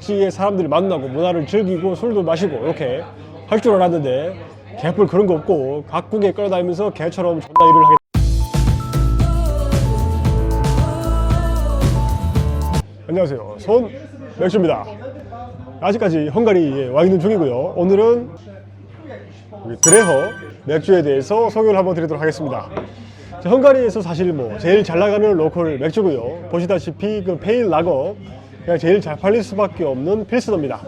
지의 사람들이 만나고 문화를 즐기고 술도 마시고 이렇게 할 줄 알았는데 개뿔 그런 거 없고 각국에 끌어다니면서 개처럼 존나 일을 하게 안녕하세요. 손 맥주입니다. 아직까지 헝가리에 와 있는 중이고요. 오늘은 드레허 맥주에 대해서 소개를 한번 드리도록 하겠습니다. 자, 헝가리에서 사실 뭐 제일 잘 나가는 로컬 맥주고요. 보시다시피 그 페일 라거 그냥 제일 잘 팔릴 수밖에 없는 필스너입니다.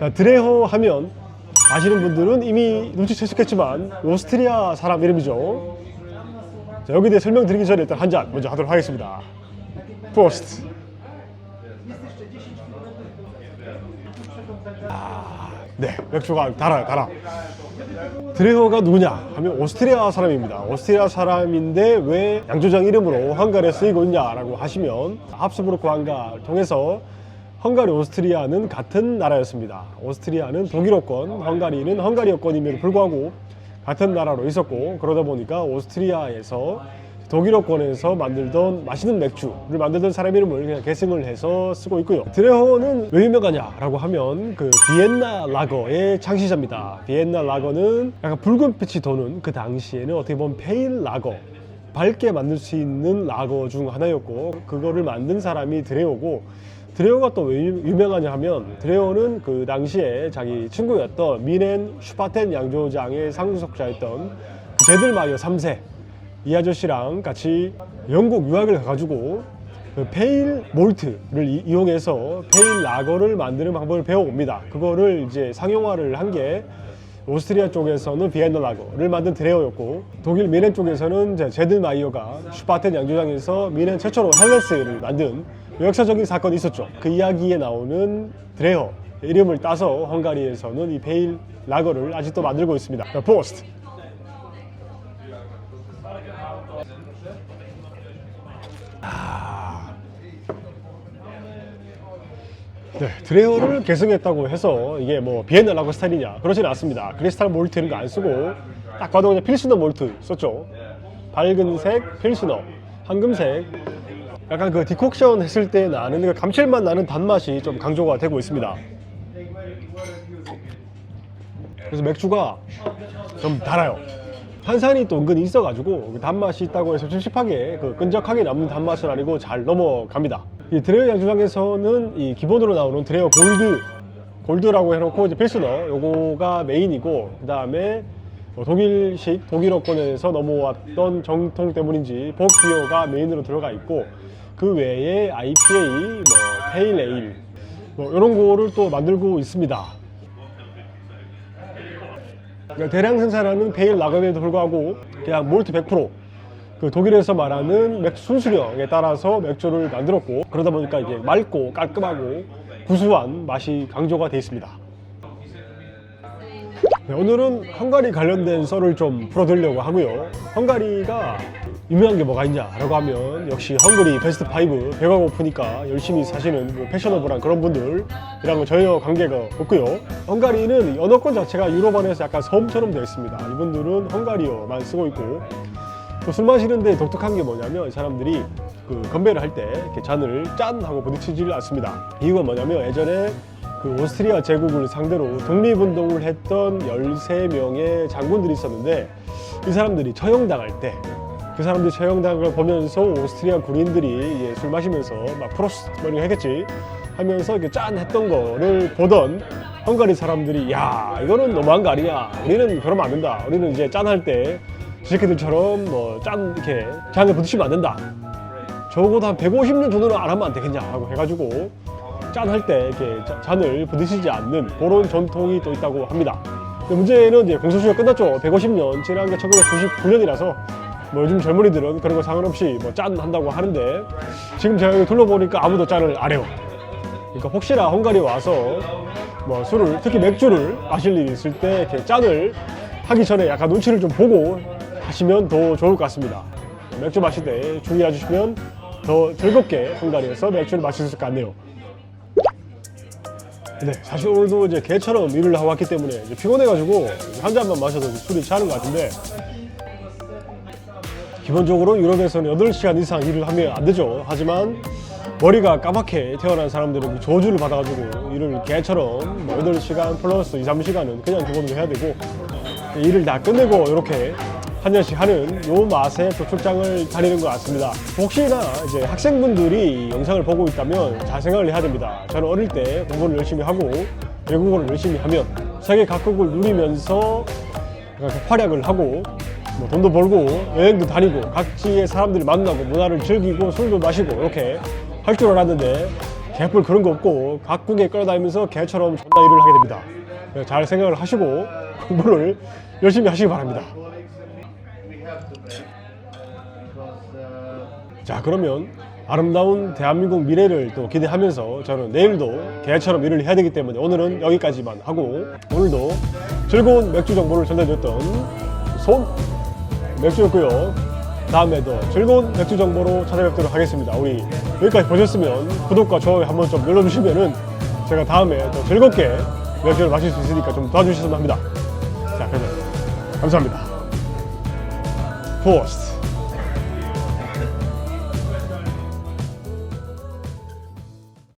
자, 드레허 하면 아시는 분들은 이미 눈치채셨겠지만 오스트리아 사람 이름이죠. 자, 여기에 대해 설명드리기 전에 일단 한 잔 먼저 하도록 하겠습니다. 포스트 네, 맥주가 달아요, 달아. 드레허가 누구냐 하면 오스트리아 사람입니다. 오스트리아 사람인데 왜 양조장 이름으로 헝가리에 쓰이고 있냐라고 하시면 합스부르크 왕가를 통해서 헝가리, 오스트리아는 같은 나라였습니다. 오스트리아는 독일어권, 헝가리는 헝가리어권임에도 불구하고 같은 나라로 있었고 그러다 보니까 오스트리아에서 독일어권에서 만들던 맛있는 맥주를 만들던 사람 이름을 그냥 계승을 해서 쓰고 있고요. 드레허는 왜 유명하냐라고 하면 그 비엔나 라거의 창시자입니다. 비엔나 라거는 약간 붉은 빛이 도는 그 당시에는 어떻게 보면 페일 라거 밝게 만들 수 있는 라거 중 하나였고 그거를 만든 사람이 드레오고 드레오가 또 왜 유명하냐 하면 드레오는 그 당시에 자기 친구였던 미넨 슈파텐 양조장의 상속자였던 제들마이어 3세 이 아저씨랑 같이 영국 유학을 가가지고 그 페일 몰트를 이- 이용해서 페일 라거를 만드는 방법을 배워옵니다. 그거를 이제 상용화를 한 게 오스트리아 쪽에서는 비엔나 라거를 만든 드레어였고 독일 미넨 쪽에서는 제들마이어가 슈파텐 양조장에서 미넨 최초로 헬레스를 만든 역사적인 사건이 있었죠. 그 이야기에 나오는 드레어 이름을 따서 헝가리에서는 이 페일 라거를 아직도 만들고 있습니다. 포스트 네, 드레어를 계승했다고 해서 이게 뭐 비엔나 라거 스타일이냐 그러지는 않습니다. 크리스탈 몰트 이런 거 안 쓰고 딱 봐도 그냥 필스너 몰트 썼죠. 밝은색 필스너, 황금색. 약간 그 디콕션 했을 때 나는 그 감칠맛 나는 단맛이 좀 강조가 되고 있습니다. 그래서 맥주가 좀 달아요. 탄산이 또 은근히 있어가지고 그 단맛이 있다고 해서 찝찝하게 그 끈적하게 남는 단맛은 아니고 잘 넘어갑니다. 이 드레어 양조장에서는 이 기본으로 나오는 드레어 골드 골드라고 해놓고 이제 필스너 요거가 메인이고 그 다음에 뭐 독일식 독일어권에서 넘어왔던 정통 때문인지 복비어가 메인으로 들어가 있고 그 외에 IPA, 뭐 페일 에일 뭐 이런 거를 또 만들고 있습니다. 그러니까 대량 생산하는 페일 라거에도 불구하고 그냥 몰트 100%그 독일에서 말하는 맥주 순수령에 따라서 맥주를 만들었고 그러다 보니까 이게 맑고 깔끔하고 구수한 맛이 강조가 되어 있습니다. 네, 오늘은 헝가리 관련된 썰을 좀 풀어드리려고 하고요. 헝가리가 유명한 게 뭐가 있냐라고 하면 역시 헝가리 베스트 5 배가 고프니까 열심히 사시는 뭐 패셔너블한 그런 분들이랑은 전혀 관계가 없고요. 헝가리는 언어권 자체가 유럽 안에서 약간 섬처럼 되어 있습니다. 이분들은 헝가리어만 쓰고 있고 또 술 마시는데 독특한 게 뭐냐면 이 사람들이 그 건배를 할 때 이렇게 잔을 짠 하고 부딪히질 않습니다. 이유가 뭐냐면 예전에 그 오스트리아 제국을 상대로 독립운동을 했던 13명의 장군들이 있었는데 이 사람들이 처형당할 때 그 사람들이 처형당한 걸 보면서 오스트리아 군인들이 이제 술 마시면서 막 프로스트 뭐 이런 거 했겠지? 하면서 이렇게 짠 했던 거를 보던 헝가리 사람들이 야 이거는 너무한 거 아니냐? 우리는 그러면 안 된다. 우리는 이제 짠할 때 지새끼들처럼 뭐 짠 이렇게 잔에 부딪히면 안 된다. 적어도 한 150년 정도는 안 하면 안 되겠냐? 하고 해가지고 짠 할 때 이렇게 자- 잔을 부딪히지 않는 그런 전통이 또 있다고 합니다. 문제는 이제 공소시효가 끝났죠. 150년 지난 게 1999년이라서 뭐 요즘 젊은이들은 그런 거 상관없이 뭐 짠 한다고 하는데 지금 제가 여기 둘러보니까 아무도 짠을 안 해요. 그러니까 혹시나 헝가리 와서 뭐 술을 특히 맥주를 마실 일이 있을 때 이렇게 짠을 하기 전에 약간 눈치를 좀 보고 하시면 더 좋을 것 같습니다. 맥주 마실 때 주의해 주시면 더 즐겁게 헝가리에서 맥주를 마실 수 있을 것 같네요. 네, 사실 오늘도 이제 개처럼 일을 하고 왔기 때문에 피곤해가지고 한 잔만 마셔도 술이 취하는 것 같은데 기본적으로 유럽에서는 8시간 이상 일을 하면 안 되죠. 하지만 머리가 까맣게 태어난 사람들은 저주를 받아가지고 일을 개처럼 뭐 8시간 플러스 2, 3시간은 그냥 기본으로 해야 되고 일을 다 끝내고 이렇게 한 년씩 하는 요 맛에 또 출장을 다니는 것 같습니다. 혹시나 이제 학생분들이 이 영상을 보고 있다면 잘 생각을 해야 됩니다. 저는 어릴 때 공부를 열심히 하고 외국어를 열심히 하면 세계 각국을 누리면서 이렇게 활약을 하고 뭐 돈도 벌고 여행도 다니고 각지의 사람들을 만나고 문화를 즐기고 술도 마시고 이렇게 할 줄 알았는데 개뿔 그런 거 없고 각국에 끌어다니면서 개처럼 존나 일을 하게 됩니다. 그래서 잘 생각을 하시고 공부를 열심히 하시기 바랍니다. 자 그러면 아름다운 대한민국 미래를 또 기대하면서 저는 내일도 개처럼 일을 해야 되기 때문에 오늘은 여기까지만 하고 오늘도 즐거운 맥주 정보를 전해드렸던 손 맥주였고요. 다음에도 즐거운 맥주 정보로 찾아뵙도록 하겠습니다. 우리 여기까지 보셨으면 구독과 좋아요 한번 좀 눌러주시면은 제가 다음에 더 즐겁게 맥주를 마실 수 있으니까 좀 도와주셨으면 합니다. 자 그러면 감사합니다. 포스트